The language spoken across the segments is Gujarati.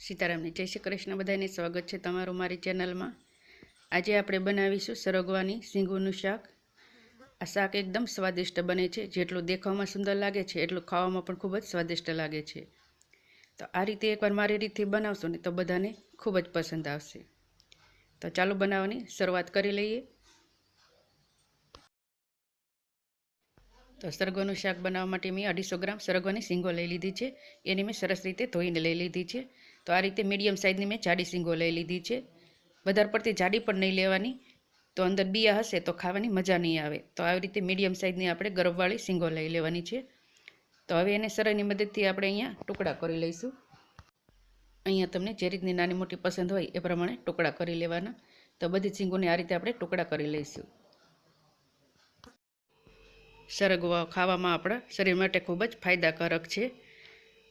સીતારામની. જય શ્રી કૃષ્ણ. બધાને સ્વાગત છે તમારું મારી ચેનલમાં. આજે આપણે બનાવીશું સરગવાની સિંગુનું શાક. આ શાક એકદમ સ્વાદિષ્ટ બને છે. જેટલું દેખાવમાં સુંદર લાગે છે, એટલું ખાવામાં પણ ખૂબ જ સ્વાદિષ્ટ લાગે છે. તો આ રીતે એકવાર મારી રીતથી બનાવશો ને તો બધાને ખૂબ જ પસંદ આવશે. તો ચાલો બનાવવાની શરૂઆત કરી લઈએ. તો સરગવાનું શાક બનાવવા માટે મેં અઢીસો ગ્રામ સરગવાની સિંગો લઈ લીધી છે. એની મેં સરસ રીતે ધોઈને લઈ લીધી છે. તો આ રીતે મીડિયમ સાઇઝની મેં જાડી સિંગો લઈ લીધી છે. વધારે પડતી જાડી પણ નહીં લેવાની. તો અંદર બિયા હશે તો ખાવાની મજા નહીં આવે. તો આવી રીતે મીડિયમ સાઇઝની આપણે ગરબવાળી સિંગો લઈ લેવાની છે. તો હવે એને સરળની મદદથી આપણે અહીંયા ટુકડા કરી લઈશું. અહીંયા તમને જે રીતની નાની મોટી પસંદ હોય એ પ્રમાણે ટુકડા કરી લેવાના. તો બધી સિંગોને આ રીતે આપણે ટુકડા કરી લઈશું. સરગવા ખાવામાં આપણા શરીર માટે ખૂબ જ ફાયદાકારક છે.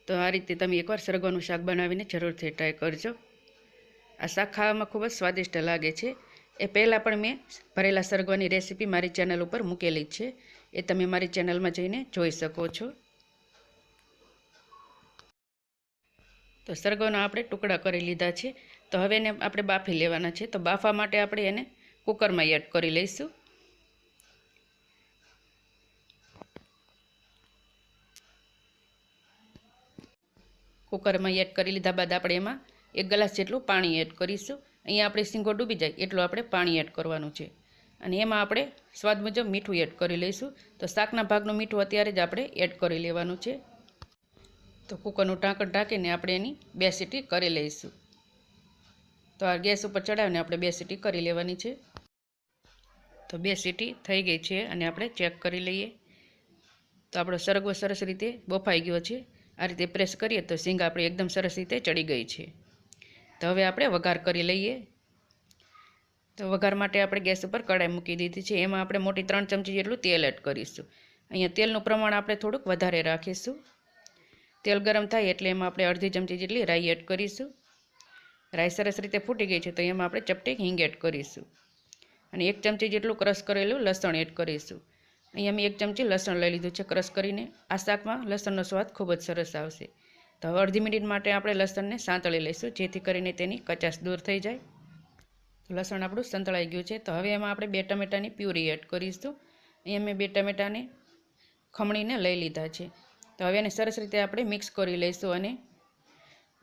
તો આ રીતે તમે એકવાર સરગવાનું શાક બનાવીને જરૂરથી ટ્રાય કરજો. આ શાક ખાવામાં ખૂબ જ સ્વાદિષ્ટ લાગે છે. એ પહેલાં પણ મેં ભરેલા સરગવાની રેસીપી મારી ચેનલ ઉપર મૂકેલી છે. એ તમે મારી ચેનલમાં જઈને જોઈ શકો છો. તો સરગવાનો આપણે ટુકડા કરી લીધા છે. તો હવે એને આપણે બાફી લેવાના છે. તો બાફા માટે આપણે એને કુકરમાં એડ કરી લઈશું. કુકરમાં એડ કરી લીધા બાદ આપણે એમાં એક ગ્લાસ જેટલું પાણી એડ કરીશું. અહીંયા આપણે સિંગો ડૂબી જાય એટલું આપણે પાણી એડ કરવાનું છે. અને એમાં આપણે સ્વાદ મુજબ મીઠું એડ કરી લઈશું. તો શાકના ભાગનું મીઠું અત્યારે જ આપણે એડ કરી લેવાનું છે. તો કુકરનું ઢાંકણ ઢાંકીને આપણે એની બે સીટી કરી લઈશું. તો આ ગેસ ઉપર ચડાવીને આપણે બે સીટી કરી લેવાની છે. તો બે સીટી થઈ ગઈ છે અને આપણે ચેક કરી લઈએ. તો આપણો સરગવો સરસ રીતે બફાઈ ગયો છે. આ રીતે પ્રેસ કરીએ તો સિંગ આપણી એકદમ સરસ રીતે ચડી ગઈ છે. તો હવે આપણે વઘાર કરી લઈએ. તો વઘાર માટે આપણે ગેસ ઉપર કડાઈ મૂકી દીધી છે. એમાં આપણે મોટી ત્રણ ચમચી જેટલું તેલ એડ કરીશું. અહીંયા તેલનું પ્રમાણ આપણે થોડુંક વધારે રાખીશું. તેલ ગરમ થાય એટલે એમાં આપણે અડધી ચમચી જેટલી રાઈ એડ કરીશું. રાઈ સરસ રીતે ફૂટી ગઈ છે તો એમાં આપણે ચપટી હિંગ એડ કરીશું. અને એક ચમચી જેટલું ક્રશ કરેલું લસણ એડ કરીશું. અહીંયા મેં એક ચમચી લસણ લઈ લીધું છે ક્રશ કરીને. આ શાકમાં લસણનો સ્વાદ ખૂબ જ સરસ આવશે. તો હવે અડધી મિનિટ માટે આપણે લસણને સાંતળી લઈશું, જેથી કરીને તેની કચાશ દૂર થઈ જાય. તો લસણ આપણું સંતળાઈ ગયું છે. તો હવે એમાં આપણે બે ટમેટાની પ્યુરી એડ કરીશું. અહીંયા મેં બે ટમેટાને ખમણીને લઈ લીધા છે. તો હવે એને સરસ રીતે આપણે મિક્સ કરી લઈશું અને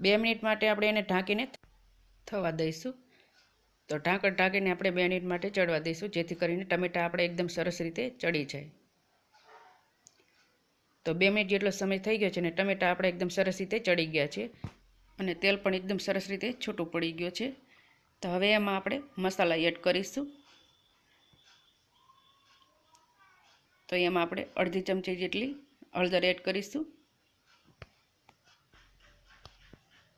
બે મિનિટ માટે આપણે એને ઢાંકીને થવા દઈશું. તો ઢાંકણ ઢાંકીને આપણે બે મિનિટ માટે ચડવા દઈશું, જેથી કરીને ટમેટા આપણે એકદમ સરસ રીતે ચડી જાય. તો બે મિનિટ જેટલો સમય થઈ ગયો છે અને ટમેટા આપણે એકદમ સરસ રીતે ચડી ગયા છે અને તેલ પણ એકદમ સરસ રીતે છૂટું પડી ગયું છે. તો હવે એમાં આપણે મસાલા એડ કરીશું. તો એમાં આપણે અડધી ચમચી જેટલી હળદર એડ કરીશું.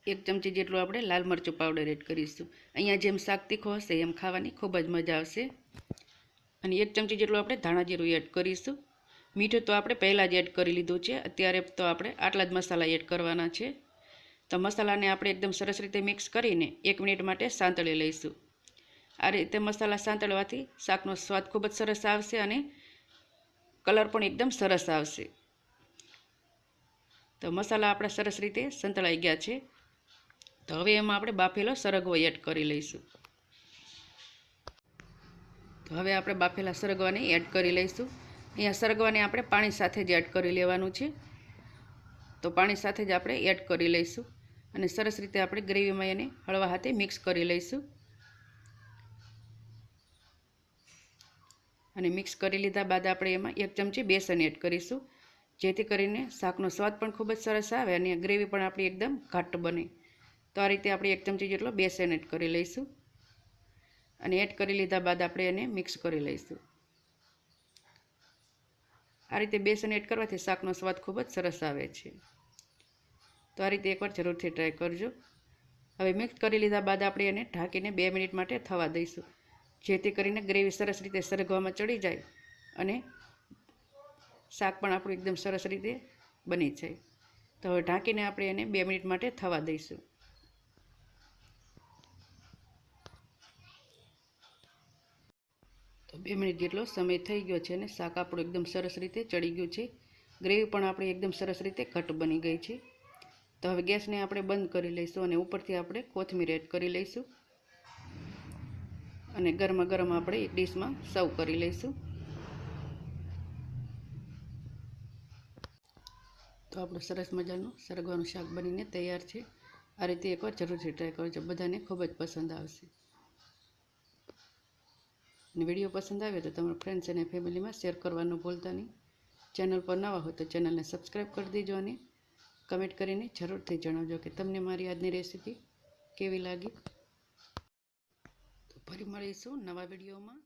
એક ચમચી જેટલું આપણે લાલ મરચું પાવડર એડ કરીશું. અહીંયા જેમ શાક તીખો હશે એમ ખાવાની ખૂબ જ મજા આવશે. અને એક ચમચી જેટલું આપણે ધાણા જીરું એડ કરીશું. મીઠું તો આપણે પહેલાં જ એડ કરી લીધું છે. અત્યારે તો આપણે આટલા જ મસાલા એડ કરવાના છે. તો મસાલાને આપણે એકદમ સરસ રીતે મિક્સ કરીને એક મિનિટ માટે સાંતળી લઈશું. આ રીતે મસાલા સાંતળવાથી શાકનો સ્વાદ ખૂબ જ સરસ આવશે અને કલર પણ એકદમ સરસ આવશે. તો મસાલા આપણા સરસ રીતે સંતળાઈ ગયા છે. તો હવે એમાં આપણે બાફેલો સરગવો એડ કરી લઈશું. તો હવે આપણે બાફેલા સરગવાને એડ કરી લઈશું. અહીંયા સરગવાને આપણે પાણી સાથે જ એડ કરી લેવાનું છે. તો પાણી સાથે જ આપણે એડ કરી લઈશું અને સરસ રીતે આપણે ગ્રેવીમાં એને હળવા હાથે મિક્સ કરી લઈશું. અને મિક્સ કરી લીધા બાદ આપણે એમાં એક ચમચી બેસન એડ કરીશું. જેથી કરીને શાકનો સ્વાદ પણ ખૂબ જ સરસ આવે અને ગ્રેવી પણ આપણી એકદમ ઘાટ બને. તો આ રીતે આપણે એક ચમચી જેટલો બેસન એડ કરી લઈશું. અને એડ કરી લીધા બાદ આપણે એને મિક્સ કરી લઈશું. આ રીતે બેસન એડ કરવાથી શાકનો સ્વાદ ખૂબ જ સરસ આવે છે. તો આ રીતે એકવાર જરૂરથી ટ્રાય કરજો. હવે મિક્સ કરી લીધા બાદ આપણે એને ઢાંકીને બે મિનિટ માટે થવા દઈશું. જેથી કરીને ગ્રેવી સરસ રીતે સરગવામાં ચડી જાય અને શાક પણ આપણું એકદમ સરસ રીતે બની જાય. તો હવે ઢાંકીને આપણે એને બે મિનિટ માટે થવા દઈશું. તો બે મિનિટ જેટલો સમય થઈ ગયો છે અને શાક આપણું એકદમ સરસ રીતે ચડી ગયું છે. ગ્રેવી પણ આપણી એકદમ સરસ રીતે ઘટ બની ગઈ છે. તો હવે ગેસને આપણે બંધ કરી લઈશું અને ઉપરથી આપણે કોથમીર એડ કરી લઈશું. અને ગરમા ગરમ આપણે એક ડીશમાં સર્વ કરી લઈશું. તો આપણું સરસ મજાનું સરગવાનું શાક બનીને તૈયાર છે. આ રીતે એકવાર જરૂરથી ટ્રાય કરજો. બધાને ખૂબ જ પસંદ આવશે. અને વીડિયો પસંદ આવે તો તમારા ફ્રેન્ડ્સ અને ફેમિલીમાં શેર કરવાનું ભૂલતા નહીં. ચેનલ પર નવા હોય તો ચેનલને સબસ્ક્રાઈબ કરી દેજો અને કમેન્ટ કરીને જરૂરથી જણાવજો કે તમને મારી આજની રેસીપી કેવી લાગી. તો ફરી મળીશું નવા વિડીયોમાં.